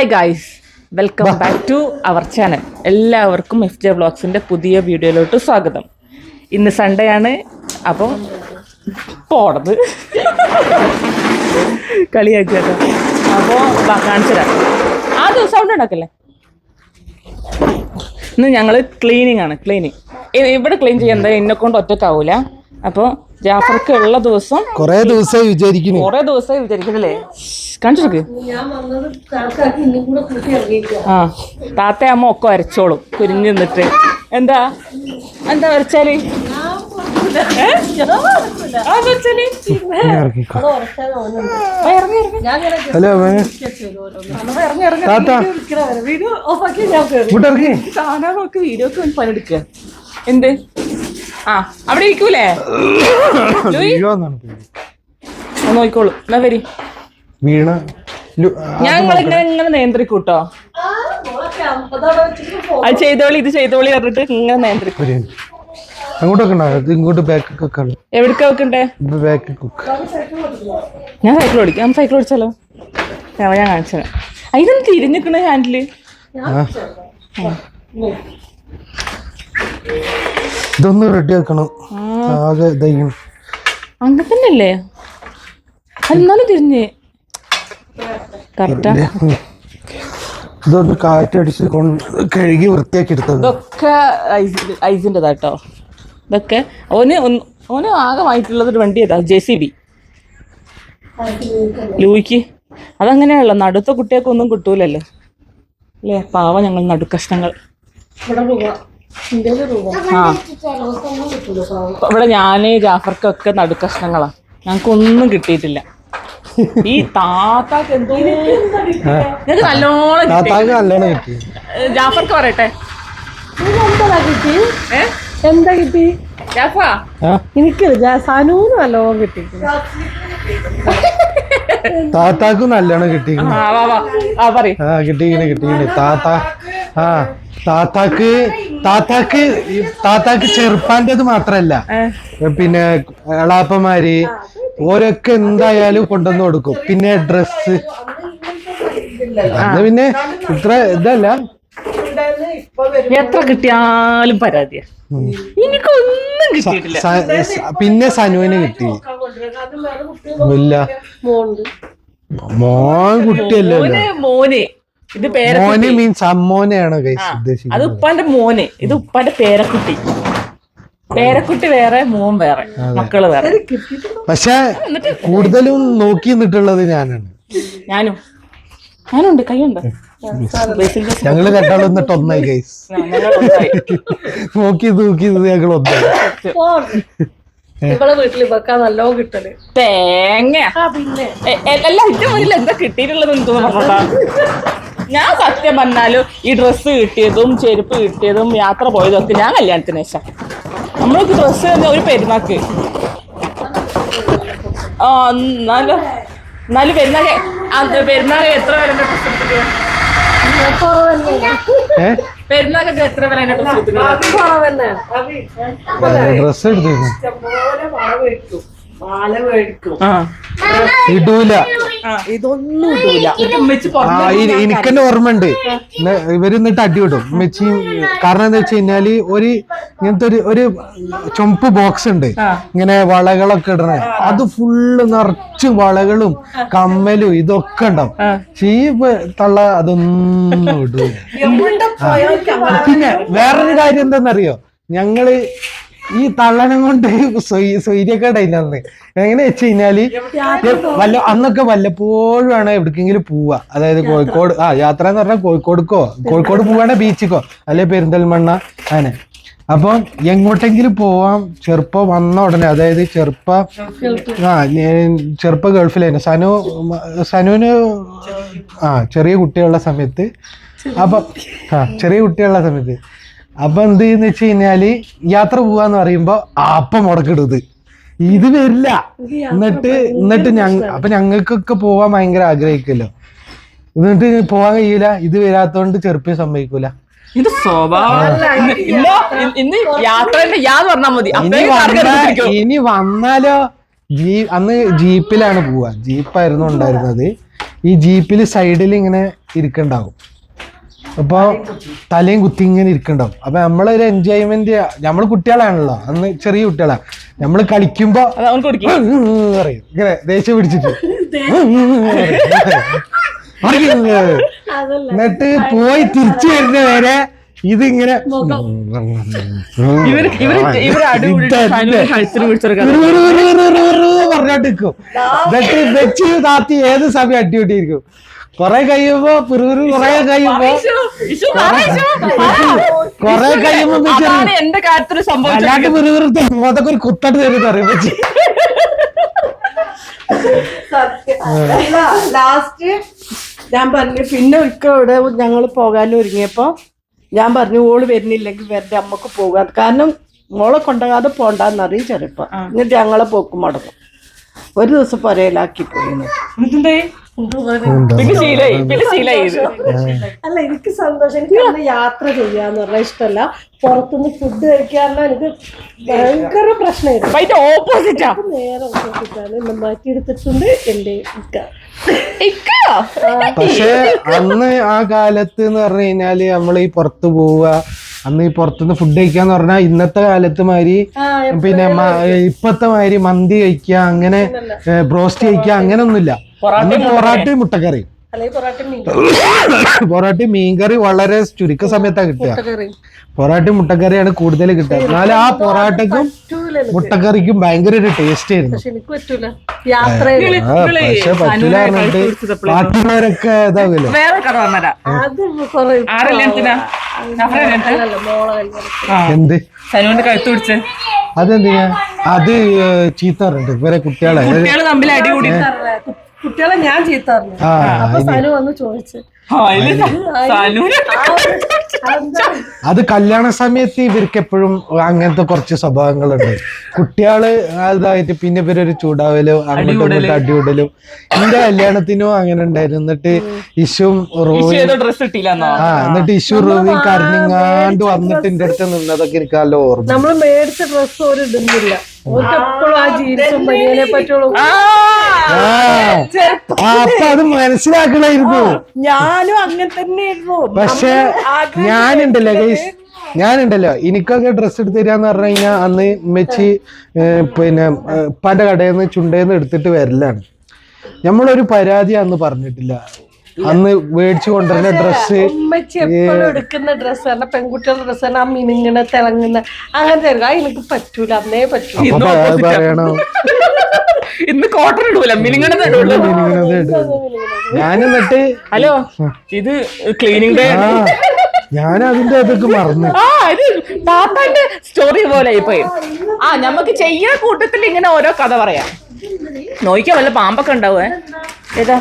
Hi guys welcome back to our channel എല്ലാവർക്കും F J വ്ളോഗ്സിന്റെ പുതിയ വീഡിയോയിലോട്ട് സ്വാഗതം. ഇന്ന് സൺഡേ ആണ്. അപ്പം പോണത്. കളിയാക്കി കേട്ടോ. അപ്പോൾ കാണിച്ചു തരാം. ആ ദിവസം സൗണ്ട് ഉണ്ടാക്കല്ലേ? ഇന്ന് ഞങ്ങൾ ക്ലീനിങ് ആണ് ക്ലീനിങ് ഇവിടെ ക്ലീൻ ചെയ്യുന്നത് എന്നെ കൊണ്ട് ഒറ്റക്കാവൂല അപ്പോൾ ജാഫർക്ക് ഉള്ള ദിവസം കൊറേ ദിവസമായി വിചാരിക്കുന്നു. കുറെ ദിവസമായി വിചാരിക്കണല്ലേ കാണിച്ചെടുക്ക് ആ താത്ത അമ്മ ഒക്കെ വരച്ചോളും കുരിഞ്ഞു നിന്നിട്ട്. എന്താ? എന്താ വരച്ചാൽ? ഹലോ. താത്ത. വീഡിയോ ഓഫാക്കി ഞാൻ പണിയെടുക്കുക എന്ത്? ആ അവിടെ ഇരിക്കൂലേ? നോക്കിക്കോളൂ. എന്നാ വരി? വീണ ഞങ്ങൾ ഇങ്ങനെ ഇങ്ങനെ നിയന്ത്രിക്കൂട്ടോ? അത് ചെയ്തോളി ഇത് ചെയ്തോളി പറഞ്ഞിട്ട് ഇങ്ങനെ നിയന്ത്രിക്കും. അങ്ങോട്ടൊക്കെ ഇത് ഇങ്ങോട്ട് ബാക്ക് വെക്കാണ് എവിടേക്കാ വെക്കണ്ടേ? ഇത് ബാക്ക് കുക്ക് ഞാൻ സൈക്കിൾ ഓടിക്കാം. ഞാൻ സൈക്കിൾ ഓടിച്ചാലോ? ഞാൻ ഞാൻ കാണിച്ചത് അതിനൊന്ന് തിരിഞ്ഞിക്കണ ഹാൻഡിൽ? ഇതൊന്ന് റെഡി ആക്കണം. ആകെ അങ്ങനെ തന്നെയല്ലേ എന്നാലും തിരിഞ്ഞ്. കറക്റ്റാ. ഇതൊന്ന് കാറ്റടിച്ച് കൊണ്ട് കഴുകി വൃത്തിയാക്കി എടുത്തത്. ഇതൊക്കെ ഐസ് ഐസിന്റെതാട്ടോ. ഇതൊക്കെ ഓന് ഓന് ഓന് ആകമായിട്ടുള്ളത് ഒരു വണ്ടി ഏതാ ജെ സി ബി. ലൂയിക്ക്. അതങ്ങനെയാണല്ലോ നടുത്ത കുട്ടികൾക്കൊന്നും കിട്ടൂലല്ലോ. അല്ലേ? പാവ ഞങ്ങൾ നടുക്കഷ്ണങ്ങൾ. ഇവിടെ ഒന്നും ഞാൻ ജാഫർക്കൊക്കെ നടുക്കഷ്ണങ്ങളാ. ഞങ്ങൾക്കൊന്നും കിട്ടിയിട്ടില്ല. ഈ താത്താക്ക് എന്തോ ഞങ്ങൾക്ക് നല്ലോണം കിട്ടി. ജാഫർക്ക് പറയട്ടെ. കിട്ടി? എന്താ കിട്ടി? എനിക്ക് സനൂന് നല്ലോണം കിട്ടി താത്താക്കും നല്ലോണം കിട്ടി കിട്ടിയിങ്ങനെ കിട്ടിയിങ്ങനെ താത്ത ആ. താത്താക്ക് താത്താക്ക് താത്താക്ക് ചെറുപ്പാന്റെത് മാത്രല്ല. പിന്നെ എളാപ്പമാര് ഓരൊക്കെ എന്തായാലും കൊണ്ടുവന്ന് കൊടുക്കും. പിന്നെ ഡ്രസ് അന്ന് പിന്നെ ഇത്ര ഇതല്ല. എത്ര കിട്ടിയാലും പരാതിയാ. എനിക്കൊന്നും കിട്ടിയിട്ടില്ല. പിന്നെ സനുവിന് കിട്ടി. ഇല്ല. മോൻ കുട്ടിയല്ലോ മോനെ മോന്. ഇത് പേര മോന് മീൻസ് അമ്മോനെയാണ് ഉദ്ദേശിക്കുന്നത്. അത് ഉപ്പാന്റെ മോന്. ഇത് ഉപ്പാന്റെ പേരക്കുട്ടി. പേരക്കുട്ടി വേറെ മോൻ വേറെ മക്കൾ വേറെ. പക്ഷെ കൂടുതലും നോക്കി നിന്നിട്ടുള്ളത് ഞാനാണ്. ഞാനും. ഞാനുണ്ട് കൈയുണ്ട്. ഞങ്ങൾ രണ്ടാളും എന്നിട്ട് ഒന്നായി. കൈസ് നോക്കി നോക്കി ഞങ്ങൾ ഒന്നായി. ഇവളെ വീട്ടിൽ വെക്കാൻ നല്ലോ കിട്ടൽ. തേങ്ങ പിന്നെ. അല്ല മുന്നിൽ എന്താ കിട്ടിയിട്ടുള്ളത് എന്ന് പറഞ്ഞാ ഞാൻ സത്യം പറഞ്ഞാലും ഈ ഡ്രസ്സ് കിട്ടിയതും ചെരുപ്പ് കിട്ടിയതും യാത്ര പോയതൊക്കെ ഞാൻ കല്യാണത്തിന് ശേഷം. നമ്മൾക്ക് ഡ്രസ്സ് തന്നെ ഒരു പെരുന്നാക്ക്. ആ എന്നാലും എന്നാലും പെരുന്നാൾ പെരുന്നാക്ക് എത്ര വില പെരുന്നാക്കൊക്കെ എത്ര വില ഡ്രസ്സ് എടുത്തിട്ട് മാല മേടിക്കും. ഇടൂല. ഇതൊന്നും ഇടൂല. എനിക്കെന്നെ ഓർമ്മയുണ്ട്. ഇവർ എന്നിട്ട് അടിവിടും. മെച്ചി കാരണം എന്താ വെച്ച് കഴിഞ്ഞാൽ ഒരു ഇങ്ങനത്തെ ഒരു ഒരു ചുമപ്പ് ബോക്സ് ഉണ്ട്. ഇങ്ങനെ വളകളൊക്കെ ഇടണേ. അത് ഫുള്ള് നിറച്ച് വളകളും കമ്മലും ഇതൊക്കെ ഉണ്ടാവും. ചീ പക്ഷേ ഈ പ- തള്ള അതൊന്നും ഇടൂല. ആ, പിന്നെ വേറൊരു കാര്യം എന്താണെന്നറിയോ? ഞങ്ങൾ ഈ തള്ളനം കൊണ്ട് സ്വൈര്യക്കേടായില്ലെന്ന് എങ്ങനെ വെച്ച് കഴിഞ്ഞാൽ വല്ല അന്നൊക്കെ വല്ലപ്പോഴും ആണ് എവിടേക്കെങ്കിലും പോവാ. അതായത് കോഴിക്കോട് ആ യാത്ര എന്ന് പറഞ്ഞാൽ കോഴിക്കോടുക്കോ? കോഴിക്കോട് പോവാണെ ബീച്ചിക്കോ? അല്ലെ പെരിന്തൽമണ്ണ? അങ്ങനെ അപ്പം എങ്ങോട്ടെങ്കിലും പോവാം. ചെറുപ്പം വന്ന ഉടനെ അതായത് ചെറുപ്പ ആ ചെറുപ്പ ഗൾഫിലായിരുന്നു. സനു സനുവിന് ആ ചെറിയ കുട്ടിയുള്ള സമയത്ത്. അപ്പം ആ ചെറിയ കുട്ടിയുള്ള സമയത്ത്. അപ്പൊ എന്ത് ചെയ്യുന്ന വെച്ച് കഴിഞ്ഞാൽ യാത്ര പോവാന്ന് പറയുമ്പോ അപ്പം മുടക്കിടും ഇത് വരില്ല. എന്നിട്ട് എന്നിട്ട് ഞങ്ങ അപ്പൊ ഞങ്ങൾക്കൊക്കെ പോവാൻ ഭയങ്കര ആഗ്രഹിക്കല്ലോ. എന്നിട്ട് പോവാൻ കഴിയൂല. ഇത് വരാത്തോണ്ട് ചെറുപ്പം സമ്മതിക്കൂല. ഇത് സ്വഭാവം ഇന്ന് യാന്ന് പറഞ്ഞാൽ മതി. എടുത്തിരിക്കും. ഇനി വന്നാലോ ജീ അന്ന് ജീപ്പിലാണ് പോവാ. ജീപ്പായിരുന്നു ഉണ്ടായിരുന്നത്. ഈ ജീപ്പിൽ സൈഡിൽ ഇങ്ങനെ ഇരിക്കണ്ടാവും. അപ്പൊ തലയും കുത്തി ഇങ്ങനെ ഇരിക്കണ്ടാവും അപ്പൊ നമ്മളൊരു എൻജോയ്മെന്റ് നമ്മൾ കുട്ടികളാണല്ലോ അന്ന് ചെറിയ കുട്ടികളാ നമ്മൾ കളിക്കുമ്പോ പറയും ഇങ്ങനെ ദേഷ്യം പിടിച്ചിട്ട് എന്നിട്ട് പോയി തിരിച്ചു വരുന്ന വരെ ഇതിങ്ങനെ നിൽക്കും എന്നിട്ട് വെച്ച് താത്തി ഏത് സമയം അടിപൊളിയിരിക്കും കൊറേ കഴിയുമ്പോ പിറുപിറു കൊറേ കഴിയുമ്പോ കൊറേ കഴിയുമ്പോ എന്റെ കാര്യത്തിൽ അല്ലാണ്ട് അതൊക്കെ ഒരു കുത്തട്ട് തരും അറിയാം ലാസ്റ്റ് ഞാൻ പറഞ്ഞു പിന്നെ ഒരിക്കൽ ഇവിടെ ഞങ്ങൾ പോകാൻ ഒരുങ്ങിയപ്പോ ഞാൻ പറഞ്ഞു ഓൾ വരുന്നില്ലെങ്കിൽ വരട്ടെ അമ്മയ്ക്ക് പോകാൻ. കാരണം മോളെ കൊണ്ടാകാതെ പോണ്ടെന്നറിയും ചെറുപ്പം എന്നിട്ട് ഞങ്ങളെ പോക്കും മടങ്ങും. ഒരു ദിവസം പൊരയിലാക്കി പോയിരുന്നു അല്ല എനിക്ക് സന്തോഷം. എനിക്ക് അന്ന് യാത്ര ചെയ്യാന്ന് പറഞ്ഞാൽ ഇഷ്ടമല്ല പുറത്തുനിന്ന് ഫുഡ് കഴിക്കാറില്ല. എനിക്ക് ഭയങ്കര പ്രശ്നമായിരുന്നു. ഓപ്പോസിറ്റ് നേരെ ഓപ്പോസിറ്റാണ് എന്നെ മാറ്റിയെടുത്തിട്ടുണ്ട് എന്റെ ഇക്ക. പക്ഷെ അന്ന് ആ കാലത്ത് എന്ന് പറഞ്ഞു കഴിഞ്ഞാൽ നമ്മൾ ഈ പുറത്തു പോവുക അന്ന് ഈ പുറത്തുനിന്ന് ഫുഡ് കഴിക്കാന്ന് പറഞ്ഞാൽ ഇന്നത്തെ കാലത്ത് മാതിരി പിന്നെ ഇപ്പത്തെ മാതിരി മന്തി കഴിക്കുക അങ്ങനെ ബ്രോസ്റ്റ് കഴിക്കുക അങ്ങനെ ഒന്നുമില്ല അന്ന് പൊറാട്ടി മുട്ടക്കറി അല്ലെങ്കിൽ പൊറാട്ട മീൻ പൊറാട്ടി മീൻകറി വളരെ ചുരുക്ക സമയത്താ കിട്ടുക. കറി മുട്ടക്കറിയാണ് കൂടുതൽ കിട്ടുക. എന്നാലും ആ പൊറാട്ടക്കും. മുട്ടക്കറിക്കും ഭയങ്കര ഒരു ടേസ്റ്റ് ആയിരുന്നു. പക്ഷെ പറ്റൂല. പറ്റില്ല പറഞ്ഞിട്ട് ബാക്കിയുള്ളവരൊക്കെ ഇതാവില്ലേ? എന്ത്? അതെന്തിനാ? അത് ചീത്ത പറഞ്ഞിട്ട് ഇവരെ കുട്ടികളെ. കുട്ടികൾ ഞാൻ ചീത്ത പറഞ്ഞു ആ അപ്പൊ സനു വന്ന് ചോദിച്ചു. അത് കല്യാണ സമയത്ത് ഇവർക്ക് എപ്പോഴും അങ്ങനത്തെ കുറച്ച് സ്വഭാവങ്ങളുണ്ട്. കുട്ടികൾ അതായിട്ട് പിന്നെ ഇവരൊരു ചൂടാവലും അങ്ങോട്ടും ഇങ്ങോട്ടും അടികൂടലും. എന്റെ കല്യാണത്തിനും അങ്ങനെ ഉണ്ടായിരുന്നു. എന്നിട്ട് ഇഷും റൂയും ഏതോ ഡ്രസ് ഇട്ടില്ലെന്നോ? ആ എന്നിട്ട് ഇഷു റോയും കരഞ്ഞങ്ങാണ്ട് വന്നിട്ട് എന്റെ അടുത്ത് നിന്നതൊക്കെ എനിക്ക് നല്ല ഓർമ്മ. നമ്മൾ മേടിച്ച ഡ്രസ്സ് ഒരു ഇടുന്നില്ല. ആ ജീൻസും ബനിയനെ പറ്റുള്ളൂ അപ്പൊ അത് മനസ്സിലാക്കണായിരുന്നു. ഞാനും അങ്ങനെ തന്നെയായിരുന്നു. പക്ഷെ ഞാനുണ്ടല്ലോ ഗൈസ് ഞാനുണ്ടല്ലോ. എനിക്കൊക്കെ ഡ്രസ്സ് എടുത്ത് തരാന്ന് പറഞ്ഞു കഴിഞ്ഞാൽ അന്ന് മെച്ചി പിന്നെ പല കടയിൽ നിന്ന് ചുണ്ടേന്ന് എടുത്തിട്ട് വരലാണ്. നമ്മളൊരു പരാതി അന്ന് പറഞ്ഞിട്ടില്ല. അന്ന് മേടിച്ചു കൊണ്ടുവരുന്ന ഡ്രസ്സ് എപ്പോഴും എടുക്കുന്ന ഡ്രസ്സ് അല്ല പെൺകുട്ടികളുടെ ഡ്രസ്സ് ആ മിനുങ്ങണ തിളങ്ങുന്ന അങ്ങനത്തെ. ആ എനിക്ക് പറ്റൂല അന്നേ പറ്റൂ പറയണോ. ഇന്ന് കോട്ടൺ ഇടൂല മിനിങ്ങണത് ഇടൂല. ഞാൻ എന്നിട്ട് ഹലോ ഇത് ക്ലീനിങ് ഡേ. ഞാൻ അതിന്റെ അതൊക്കെ മറന്നു. ആ ഇത് പാപ്പാന്റെ സ്റ്റോറി പോലെ പോയി ആ നമുക്ക് ചെയ്യുന്ന കൂട്ടത്തിൽ ഇങ്ങനെ ഓരോ കഥ പറയാം. നോക്കിയാ വല്ല പാമ്പൊക്കെ ഉണ്ടാവേ ഏതാ?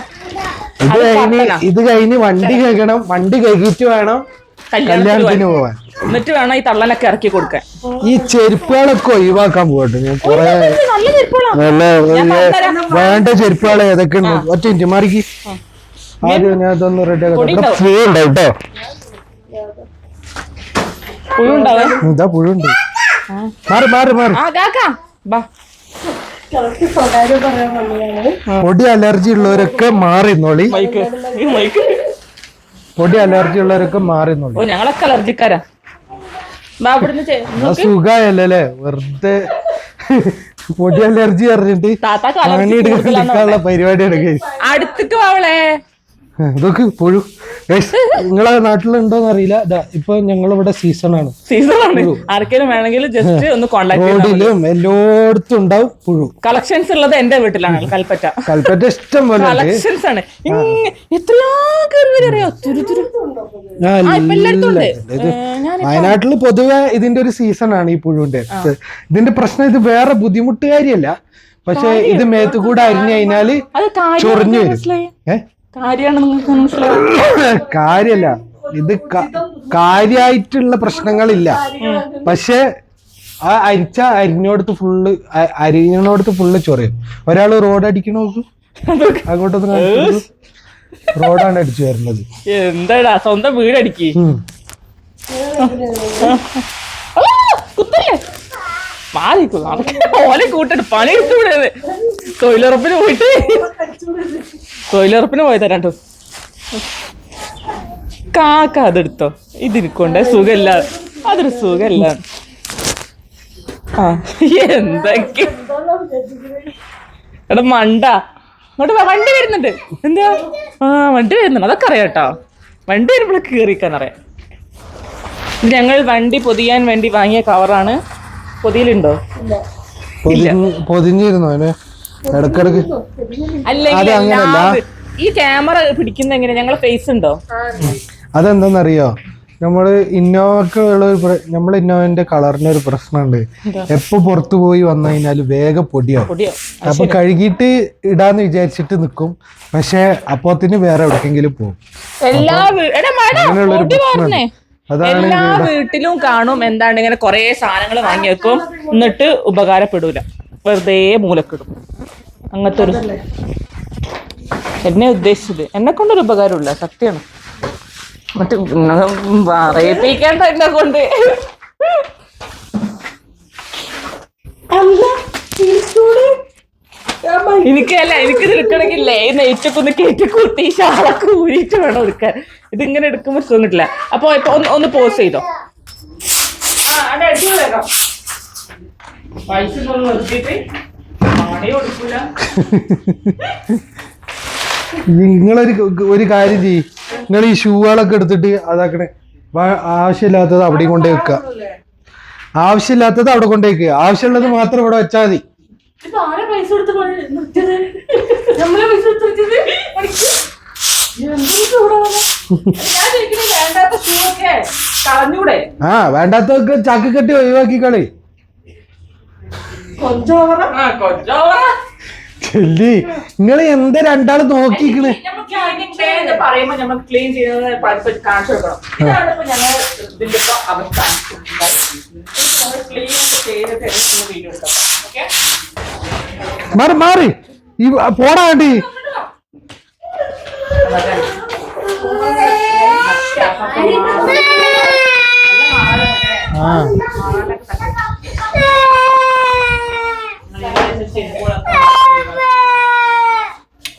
ഇത് കഴിഞ്ഞ് ഇത് കഴിഞ്ഞ് വണ്ടി കേൾക്കണം. വണ്ടി കഴിച്ചിട്ട് വേണം കല്യാണത്തിന് പോവാൻ. എന്നിട്ട് വേണം ഈ തള്ളനൊക്കെ ഇറക്കി കൊടുക്കാൻ. ഈ ചെരുപ്പുകളൊക്കെ ഒഴിവാക്കാൻ പോകട്ടെ ഞാൻ കൊറേ നല്ല വേണ്ട ചെരുപ്പുകൾ ഏതൊക്കെ ഉണ്ട്? ഒറ്റ ഇഞ്ചി മാറിക്ക്. ആദ്യം ഞാൻ ഇതൊന്ന് റെഡി പുഴ ഉണ്ടാവും. കേട്ടോ പുഴുണ്ടാവും ഇതാ പുഴുണ്ട് മാറി മാറി മാറി. പൊടി അലർജി ഉള്ളവരൊക്കെ മാറിന്നോളി. മൈക്ക്. ഈ മൈക്ക്. പൊടി അലർജി ഉള്ളവരൊക്കെ മാറിന്നോളി. ഞങ്ങളൊക്കെ അലർജിക്കാരാ. സുഖായല്ലേ വെറുതെ പൊടി അലർജി അറിഞ്ഞിട്ട് പരിപാടി എടുക്കേ അടുത്തിട്ട് പോവളേ അടുത്തേക്ക് ഇതൊക്കെ പുഴു നിങ്ങളെ നാട്ടിലുണ്ടോന്ന് അറിയില്ല ഇപ്പൊ ഞങ്ങളിവിടെ സീസൺ ആണ് സീസണാണ് ആർക്കെങ്കിലും വേണമെങ്കിൽ ജസ്റ്റ് ഒന്ന് റോഡിലും എല്ലായിടത്തും ഉണ്ടാവും പുഴു. കളക്ഷൻസ് ഉള്ളത് എന്റെ വീട്ടിലാണ് കൽപ്പറ്റ. കൽപ്പറ്റ ഇഷ്ടം പോലെ കളക്ഷൻസ് ആണ്. എത്രയാ അറിയോ? വയനാട്ടിൽ പൊതുവെ ഇതിന്റെ ഒരു സീസൺ ആണ് ഈ പുഴുവിന്റെ. ഇതിന്റെ പ്രശ്നം ഇത് വേറെ ബുദ്ധിമുട്ടുകാരിയല്ല. പക്ഷെ ഇത് മേത്തുകൂടെ അരിഞ്ഞു കഴിഞ്ഞാൽ ചൊറിഞ്ഞു വരും. മനസ്സിലായി? ഏ? കാര്യമാണ് നിങ്ങൾക്ക് മനസ്സിലായി? കാര്യല്ല. ഇത് കാര്യായിട്ടുള്ള പ്രശ്നങ്ങളില്ല. പക്ഷെ ആ അരിച്ച അരിഞ്ഞോടത്ത് ഫുള്ള് അരിഞ്ഞോടത്ത് ഫുള്ള് ചൊറയും. ഒരാൾ റോഡ് അടിക്കണ നോക്കൂ. അങ്ങോട്ടൊന്ന് കാണിച്ചു റോഡാണ് അടിച്ചു വരുന്നത് എന്താടാ? സ്വന്തം വീട് അടിക്ക്. മാറി ഓലെ കൂട്ടിട്ട് പണി എടുത്തുവിടേത് തൊഴിലുറപ്പിന് പോയിട്ട്? തൊഴിലുറപ്പിന് പോയി തരാട്ടോ കാക്ക അതെടുത്തോ. ഇതിരിക്കൊണ്ട് സുഖല്ല അതൊരു സുഖല്ല ആ എന്തൊക്കെ? എടാ മണ്ട. ഇങ്ങോട്ട് വണ്ടി വരുന്നുണ്ട്. എന്താ ആ വണ്ടി വരുന്നുണ്ട്. അതൊക്കെ അറിയാം കേട്ടോ. വണ്ടി വരുമ്പോൾ കീറിക്കാൻ അറിയാം. ഞങ്ങൾ വണ്ടി പൊതിയാൻ വേണ്ടി വാങ്ങിയ കവറാണ് പൊതിയിലുണ്ടോ? പൊതിഞ്ഞിരുന്നോ ഇടക്കിടക്ക്. അല്ല അത് അങ്ങനല്ല. ഈ ക്യാമറ പിടിക്കുന്ന എങ്ങനെ? ഞങ്ങളെ ഫേസ് ഉണ്ടോ? അതെന്താന്നറിയോ? നമ്മൾ ഇന്നോവക്ക് ഉള്ള ഒരു പ്ര- ഇന്നോവന്റെ കളറിന് ഒരു പ്രശ്നമുണ്ട് എപ്പോ പുറത്തു പോയി വന്നു കഴിഞ്ഞാൽ വേഗം പൊടിയാവും. പൊടിയോ അപ്പൊ കഴുകിയിട്ട് ഇടാന്ന് വിചാരിച്ചിട്ട് നിക്കും. പക്ഷെ അപ്പോത്തിന് വേറെ എവിടേക്കെങ്കിലും പോകും. അങ്ങനെയുള്ളൊരു പ്രശ്നമുണ്ട്. അതാണ് എല്ലാ വീട്ടിലും കാണും എന്താണ് ഇങ്ങനെ കൊറേ സാധനങ്ങൾ വാങ്ങി വെക്കും എന്നിട്ട് ഉപകാരപ്പെടൂല. വെറുതെ മൂലക്കിടും. അങ്ങനത്തെ ഒരു എന്നെ ഉദ്ദേശിച്ചത്. എന്നെ കൊണ്ടൊരു ഉപകാരമില്ല സത്യമാണ് മറ്റേ പറയിപ്പിക്കേണ്ട എന്നെ കൊണ്ട്. എനിക്കല്ല എനിക്ക് എടുക്കണമെങ്കിലേ ഈ നെയ്റ്റൊക്കെ ഒന്ന് കയറ്റി കുത്തി ഷാളൊക്കെ ഊരിയിട്ട് വേണം എടുക്കാൻ. ഇതിങ്ങനെ എടുക്കുമ്പോൾ തോന്നിട്ടില്ല കിട്ടില്ല. അപ്പൊ ഇപ്പൊ ഒന്ന് ഒന്ന് പോസ് ചെയ്തോ. ആ, അടിപൊളിയാക്കാം. പൈസ നിർത്തിയിട്ട് നിങ്ങളൊരു ഒരു കാര്യം ചെയ്യ്. നിങ്ങൾ ഈ ഷൂകളൊക്കെ എടുത്തിട്ട് അതാക്കണേ. ആവശ്യമില്ലാത്തത് അവിടെ കൊണ്ടേ വെക്കുക ആവശ്യമില്ലാത്തത് അവിടെ കൊണ്ടേ വെക്കുക ആവശ്യമുള്ളത് മാത്രം ഇവിടെ വെച്ചാൽ മതി. ആ വേണ്ടാത്തൊക്കെ ചാക്കി കെട്ടി ഒഴിവാക്കി കളി ചെല്ലി നിങ്ങൾ എന്താ രണ്ടാൾ നോക്കിക്കണ് നമ്മൾ ക്ലീനിങ് ഡേ എന്ന് പറയുമ്പോൾ നമ്മൾ ക്ലീൻ ചെയ്യുന്നത് പലപ്പോൾ കാണിച്ചു കൊടുക്കണം. ഇതാണ് ഇപ്പൊ ഞങ്ങൾ ഇതിന്റെ ഇപ്പൊ അവസ്ഥ. നമ്മൾ ക്ലീൻ ചെയ്തിട്ട് വീഡിയോ എടുക്കാം ഓക്കെ മാറി മാറി. ഈ പോടാ വേണ്ടി ആ ആ അവിടെ വരാം എന്റെ കുട്ടികളെ ചീത്ത പറഞ്ഞു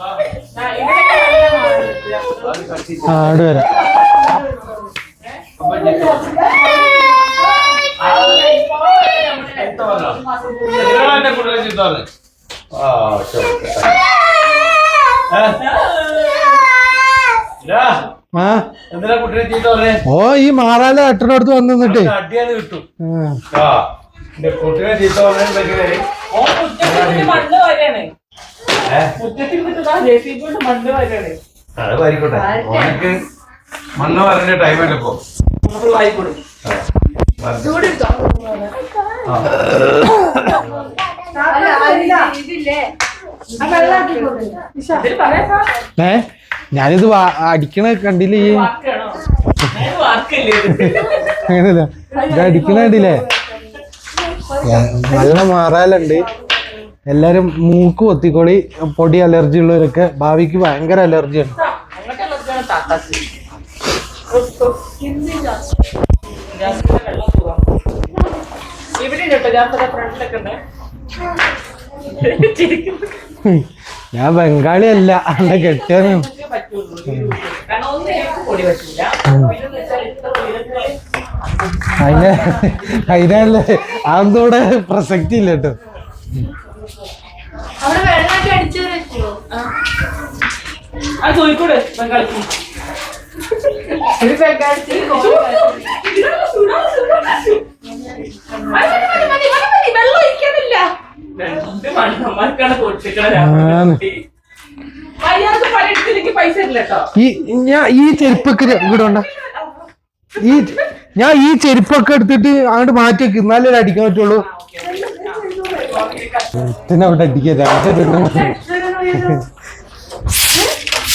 ആ ശരി ആ എന്തിനാ കുട്ടികളെ ചീത്ത വരാം. ഓ ഈ മാറാല അട്ടനടുത്ത് വന്നു നിന്നിട്ടേ. അടിയാണ് കിട്ടും കുട്ടികളെ ചീത്ത പറഞ്ഞിട്ടുണ്ടെങ്കിലേ മണ്ണ് വരെയാണ്. ഏ ഓനക്ക് മണ്ണ് ടൈമല്ലേ ഇപ്പൊ. ഞാനിത് അടിക്കണ കണ്ടില്ല ഈ അങ്ങനെയല്ല. ഇത് അടിക്കണ കണ്ടില്ലേ? നല്ല മാറാലുണ്ട്. എല്ലാരും മൂക്ക് പൊത്തിക്കോളി പൊടി അലർജി ഉള്ളവരൊക്കെ ഭാവിക്ക് ഭയങ്കര ഫ്രണ്ടിലൊക്കെ ഉണ്ട്. ഞാൻ ബംഗാളി അല്ല അവിടെ കെട്ടിയാണ് അതിനെ അതിനല്ലേ അതൊന്നും ഇവിടെ പ്രസക്തി ഇല്ല കേട്ടോ. ആ കോഴിക്കോട് ബംഗാളിക്ക്. ഒരു പെങ്കാഴ്ച വെള്ളം ഒഴിക്കാനില്ല. രണ്ട് മണ്ണന്മാർക്കാണ് കൊടുത്തിക്കണ ഈ ഞാൻ ഈ ചെരുപ്പൊക്കെ ഇവിടെ ഉണ്ട? ഈ ഞാൻ ഈ ചെരുപ്പൊക്കെ എടുത്തിട്ട് അങ്ങോട്ട് മാറ്റി വെക്കും. എന്നാലേ അടിക്കാൻ പറ്റുള്ളൂ. പിന്നെ അവിടെ അടിക്കാൻ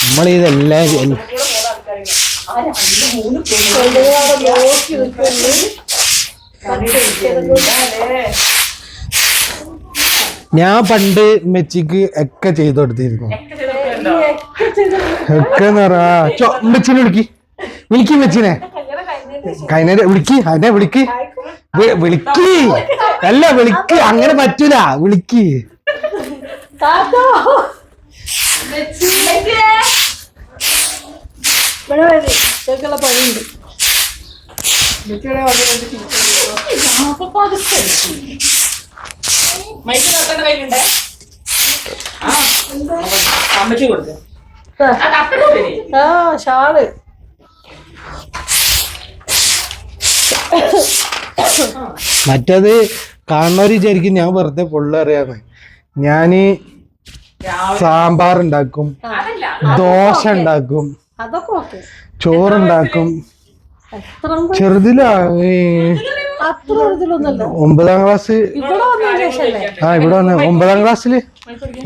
നമ്മളിതെല്ലാം ഞാൻ പണ്ട് മെച്ചിക്ക് ഒക്കെ ചെയ്തു കൊടുത്തിരുന്നു. ഒക്കെ മെച്ചിനെ വിളിക്ക്. വിളിക്ക് മെച്ചിനെ. കൈനരെ വിളിക്ക് അതിനെ വിളിക്ക്. വിളിക്ക്. അല്ല വിളിക്ക്. അങ്ങനെ പറ്റൂല. വിളിക്ക് ഇവിടെ വരെ ഇതൊക്കെയുള്ള പണിയുണ്ട് മൈക്ക് നോക്കേണ്ട കയ്യിലുണ്ടേ ആ അമ്മച്ചി ആ. കൊടുത്തേ ഷാൾ മറ്റത് കാണുന്നവർ വിചാരിക്കും ഞാൻ വെറുതെ പൊള്ളറിയാന്ന്. ഞാൻ സാമ്പാർ ഉണ്ടാക്കും അതല്ല ദോശ ഉണ്ടാക്കും. അതൊക്കെ ചോറുണ്ടാക്കും. എത്ര ചെറുതിലാ ഒമ്പതാം ക്ലാസ്. ആ ഇവിടെ വന്ന് ഒമ്പതാം ക്ലാസ്സിൽ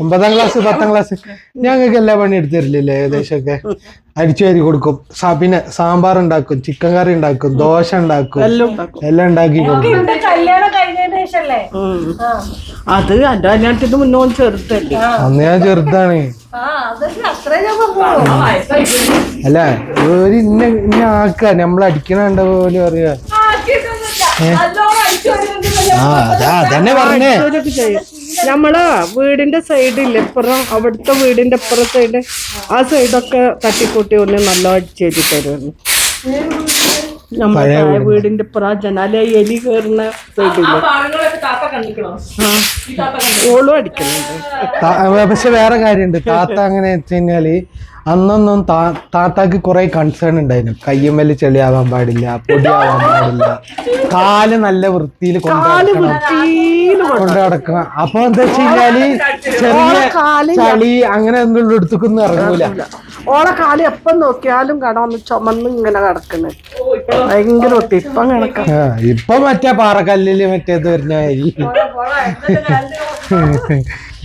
ഒമ്പതാം ക്ലാസ് പത്താം ക്ലാസ്. ഞങ്ങൾക്ക് എല്ലാ പണി എടുത്തു തരില്ലേ ഏകദേശമൊക്കെ? അരിച്ചു വാരി കൊടുക്കും. പിന്നെ സാമ്പാർ ഉണ്ടാക്കും ചിക്കൻ കറി ഉണ്ടാക്കും ദോശ ഉണ്ടാക്കും എല്ലാം എല്ലാം ഉണ്ടാക്കി കൊടുക്കും. ശേഷല്ലേ അത് എന്റെ കല്യാണത്തിന് മുന്നേ ഓൻ ചെറുതല്ലേ? അന്ന് ഞാൻ ചെറുതാണ്. അല്ല ഒരു ഇന്ന ഇന്ന ആക്ക നമ്മൾ അടിക്കണണ്ട പോലെ പറയാ. ആ അതാ അതന്നെ പറഞ്ഞേ. ഇതൊക്കെ ചെയ്യും. നമ്മളാ വീടിന്റെ സൈഡില്ല ഇപ്പുറം അവിടുത്തെ വീടിന്റെ ഇപ്പുറം സൈഡ് ആ സൈഡൊക്കെ തട്ടിക്കൂട്ടി ഒന്ന് നല്ല അടിച്ചേരി തരുമായിരുന്നു നമ്മളെ വീടിന്റെ ആ ജനാല എലി കയറുന്ന കണ്ടു ഓളും അടിക്കുന്നുണ്ട്. പക്ഷെ വേറെ കാര്യമുണ്ട്. താത്ത അങ്ങനെ വെച്ച് കഴിഞ്ഞാൽ അന്നൊന്നും താ- താത്താക്ക് കുറെ കൺസേൺ ഉണ്ടായിരുന്നു. കയ്യുമ്മൽ ചെളിയാവാൻ പാടില്ല പൊടിയാവാൻ പാടില്ല. കാൽ നല്ല വൃത്തിയിൽ കൊണ്ട് നടക്കണം. അപ്പൊ എന്താ വെച്ച് കഴിഞ്ഞാൽ ചെറിയ ചളി അങ്ങനെ ഒന്നും എടുത്തുക്കൊന്നും ഇറങ്ങൂല. ഓളെ കാൽ എപ്പം നോക്കിയാലും കടന്ന് ചുമന്ന് ഇങ്ങനെ കിടക്കുന്നത് ഭയങ്കര വൃത്തി. ഇപ്പം മറ്റേ പാറക്കല്ലിൽ മറ്റേത് വരുന്ന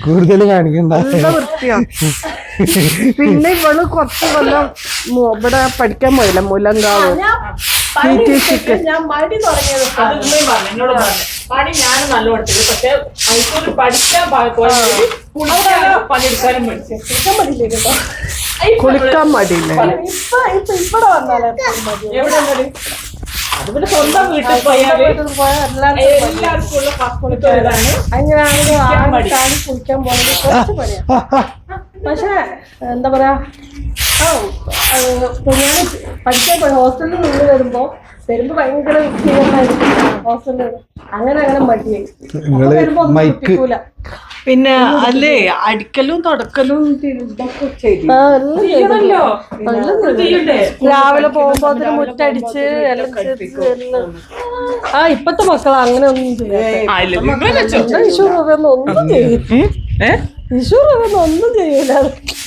കൂടുതൽ കാണിക്കണ്ട. നല്ല വൃത്തിയാ. പിന്നെ ഇവൾ കുറച്ച് കൊല്ലം മു- ഇവിടെ പഠിക്കാൻ പോയില്ല മുലങ്കാവ്. ടി ടി സിക്ക് ഞാൻ മടി തുടങ്ങിയത് അത് ഉമ്മയും എന്നോട് പറഞ്ഞു. പണി ഞാനും നല്ല പഠിച്ചത് പക്ഷെ മൈസൂരിൽ പഠിക്കാൻ പ- പോയത് കുളിക്കാനും പണിയെടുക്കാനും പഠിച്ചു കുളിക്കാൻ മടിയില്ല. ഇപ്പൊ ഇപ്പൊ ഇവിടെ വന്നാലേ എവിടെ പിന്നെ സ്വന്തം വീട്ടിൽ പോയാൽ വീട്ടിൽ പോയാൽ എല്ലാവരും എല്ലാവർക്കും ഉള്ള ഫസ്റ്റ് ഇതാണ് അങ്ങനെയാണെങ്കിൽ കുളിക്കാൻ മടി. കുളിക്കാൻ പോകുന്നത് കുറച്ച് പക്ഷേ എന്താ പറയാ ഞാൻ പഠിക്കാൻ പോയി. ഹോസ്റ്റലിൽ നിന്ന് വരുമ്പോ വരുമ്പോ ഭയങ്കര ഹോസ്റ്റലിൽ അങ്ങനെ അങ്ങനെ മടിയായി നിങ്ങൾ മൈക്ക്. പിന്നെ അല്ലേ അടിക്കലും തുടക്കലും ഇതൊക്കെ ചെയ്തു ചെയ്യണല്ലോ. ചെയ്യണ്ടേ രാവിലെ പോകുമ്പോ അതിന് മുറ്റടിച്ച് എല്ലാം ചെയ്ത് എല്ലാം. ആ ഇപ്പത്തെ മക്കൾ അങ്ങനെ ഒന്നും നിങ്ങൾ വെച്ചോ ഒന്നും ചെയ്യും. ഏ? ഒന്നും ചെയ്യൂല.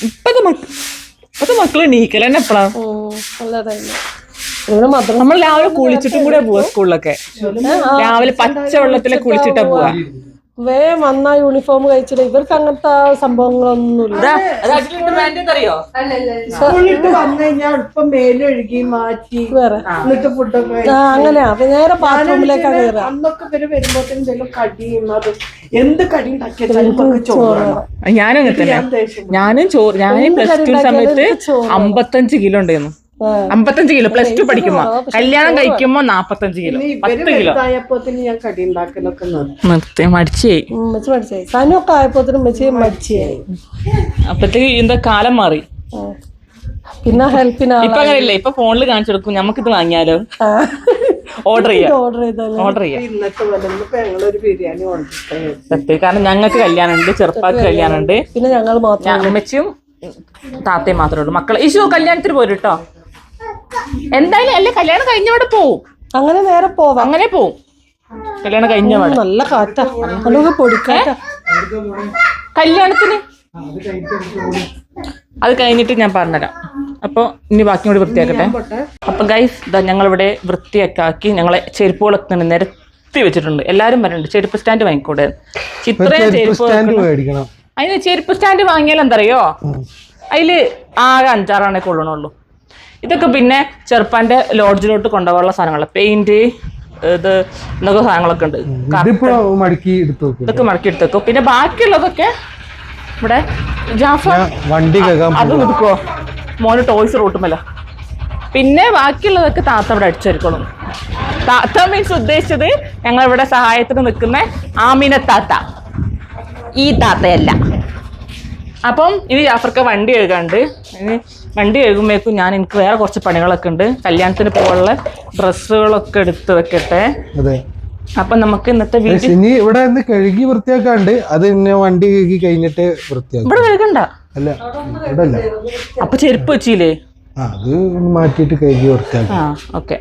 ഇപ്പത്തെ മക്ക ഇപ്പത്തെ മക്കൾ നീക്കൽ തന്നെ എപ്പോഴാ നമ്മൾ രാവിലെ കുളിച്ചിട്ടും കൂടെ പോവാ സ്കൂളിലൊക്കെ. രാവിലെ പച്ച വെള്ളത്തിലെ കുളിച്ചിട്ടാ പോവാ. വേ വന്ന യൂണിഫോം കഴിച്ചില്ല ഇവർക്ക് അങ്ങനത്തെ സംഭവങ്ങളൊന്നുമില്ല. അങ്ങനെയാ. നേരെ ബാത്റൂമിലേക്കാണ് കയറുക അന്നൊക്കെ ഇവർ വരുമ്പോഴത്തേനും എന്തെങ്കിലും കടിയും അത് എന്ത് കടി ഞാനും അങ്ങനെ തന്നെ ഞാനും ചോറ് ഞാൻ പ്ലസ് ടു സമയത്ത് അമ്പത്തഞ്ച് കിലോ ഉണ്ടായിരുന്നു. അമ്പത്തഞ്ച് കിലോ പ്ലസ് ടു പഠിക്കുമ്പോ. കല്യാണം കഴിക്കുമ്പോ നാപ്പത്തഞ്ച് കിലോ പത്ത് കിലോ. ഞാൻ കടി ഉണ്ടാക്കലൊക്കെ നിർത്തി നിർത്തി മടിച്ചേ ഉമ്മച്ച് പഠിച്ചായി സനൊക്കെ ആയപ്പോത്തിനും ഉമ്മച്ച് മടിച്ചായി. അപ്പത്തേക്ക് എന്താ കാലം മാറി. പിന്നെ ഹെൽപ്പിന് ഇപ്പൊ അങ്ങനെയല്ലേ? ഇപ്പൊ ഫോണിൽ കാണിച്ചു കൊടുക്കും. നമുക്കിത് വാങ്ങിയാലോ? ഓർഡർ ചെയ്യാം. ഓർഡർ ചെയ്താൽ ഓർഡർ ചെയ്യാം. ഇന്നത്തെ വലന്നിപ്പോ ഞങ്ങളൊരു ബിരിയാണി സത്യം കാരണം ഞങ്ങൾക്ക് കല്യാണം ഉണ്ട് ചെറുപ്പാക്ക് കല്യാണം ഉണ്ട് പിന്നെ ഞങ്ങൾ മാത്രം അമ്മച്ചും താത്തയും മാത്രമേ ഉള്ളൂ. മക്കളെ ഇഷു കല്യാണത്തിന് പോരും കേട്ടോ എന്തായാലും അല്ലെ കല്യാണം കഴിഞ്ഞവിടെ പോവും. അങ്ങനെ നേരെ പോവാം. അങ്ങനെ പോവും. കല്യാണം കഴിഞ്ഞ നല്ല കാറ്റാ. പൊടിക്കാറ്റാ. കല്യാണത്തിന്? അത് കഴിഞ്ഞിട്ട് ഞാൻ പറഞ്ഞുതരാം. അപ്പോൾ ഇനി ബാക്കി കൂടി വൃത്തിയാക്കട്ടെ അപ്പം ഗൈസ് ഇതാ ഞങ്ങളിവിടെ വൃത്തിയൊക്കെ ആക്കി ഞങ്ങളെ ചെരുപ്പുകളൊക്കെ നിരത്തി വെച്ചിട്ടുണ്ട്. എല്ലാരും പറയുന്നുണ്ട് ചെരുപ്പ് സ്റ്റാൻഡ് വാങ്ങിക്കൂടെ? ഇത്രയും ചെരുപ്പ് അതിന് ചെരുപ്പ് സ്റ്റാൻഡ് വാങ്ങിയാൽ എന്തറിയോ? അതിൽ ആകെ അഞ്ചാറാണേ കൊള്ളണുള്ളൂ. ഇതൊക്കെ പിന്നെ ചെറുപ്പാന്റെ ലോഡ്ജിലോട്ട് കൊണ്ടുപോകാനുള്ള സാധനങ്ങൾ പെയിന്റ് ഇത് എന്നൊക്കെ സാധനങ്ങളൊക്കെ ഉണ്ട്. മടക്കി എടുത്തു ഇതൊക്കെ മടക്കി എടുത്തേക്കും പിന്നെ ബാക്കിയുള്ളതൊക്കെ ഇവിടെ ജാഫർ വണ്ടി അത് കൊടുക്കുവോ മോന് ടോയ്സ് റൂട്ടുമല്ല പിന്നെ ബാക്കിയുള്ളതൊക്കെ താത്ത ഇവിടെ അടിച്ചെടുക്കണം താത്ത മീൻസ് ഉദ്ദേശിച്ചത് ഞങ്ങൾ ഇവിടെ സഹായത്തിന് നിൽക്കുന്ന ആമിന താത്ത. ഈ താത്തയല്ല. അപ്പം ഇനി ജാഫർക്ക് വണ്ടി എഴുതാണ്ട് വണ്ടി കഴുകുമ്പോഴേക്കും ഞാൻ എനിക്ക് വേറെ കുറച്ച് പണികളൊക്കെ ഉണ്ട്. കല്യാണത്തിന് പോകാനുള്ള ഡ്രസ്സുകളൊക്കെ എടുത്ത് വെക്കട്ടെ. അതെ. അപ്പം നമുക്ക് ഇന്നത്തെ വീട്ടിൽ ഇനി ഇവിടെ നിന്ന് കഴുകി വൃത്തിയാക്കാണ്ട് അത് പിന്നെ വണ്ടി കഴുകി കഴിഞ്ഞിട്ട് വൃത്തിയാക്കും. ഇവിടെ കഴുകണ്ട. അല്ല ഇവിടെ അല്ല അപ്പൊ ചെരുപ്പ് വെച്ചില്ലേ? അത് മാറ്റിയിട്ട് കഴുകി വൃത്തിയാക്കും. ആ ഓക്കെ.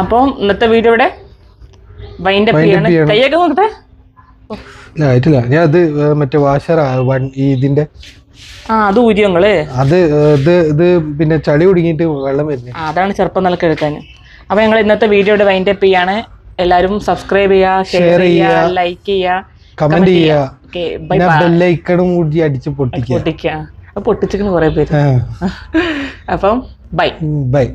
അപ്പം ഇന്നത്തെ വീട് ഇവിടെ ചെയ്യണം. കൈയൊക്കെ നോക്കട്ടെ. ഇല്ല ആയിട്ടില്ല. ഞാൻ അത് മറ്റേ വാഷർ ഇതിന്റെ ആ അത് ഊരിയോ അത് ഇത് ഇത് പിന്നെ ചളി കുടുങ്ങിയിട്ട് വെള്ളം വരുന്നത് അതാണ് ചെറുപ്പം നിലയ്ക്ക് എടുക്കാൻ അപ്പൊ ഞങ്ങൾ ഇന്നത്തെ വീഡിയോയുടെ വൈൻഡ് അപ്പ് ചെയ്യാണ്. എല്ലാവരും സബ്സ്ക്രൈബ് ചെയ്യുക ഷെയർ ചെയ്യാ ചെയ്യുക ലൈക്ക് ചെയ്യുക കമന്റ് ചെയ്യുക ബെല്ലൈക്കണും കൂടി അടിച്ച് പൊട്ടിക്കുക. പൊട്ടിക്കുക. പൊട്ടിച്ചിരിക്കുന്ന കുറെ പേര്. അപ്പം ബൈ ബൈ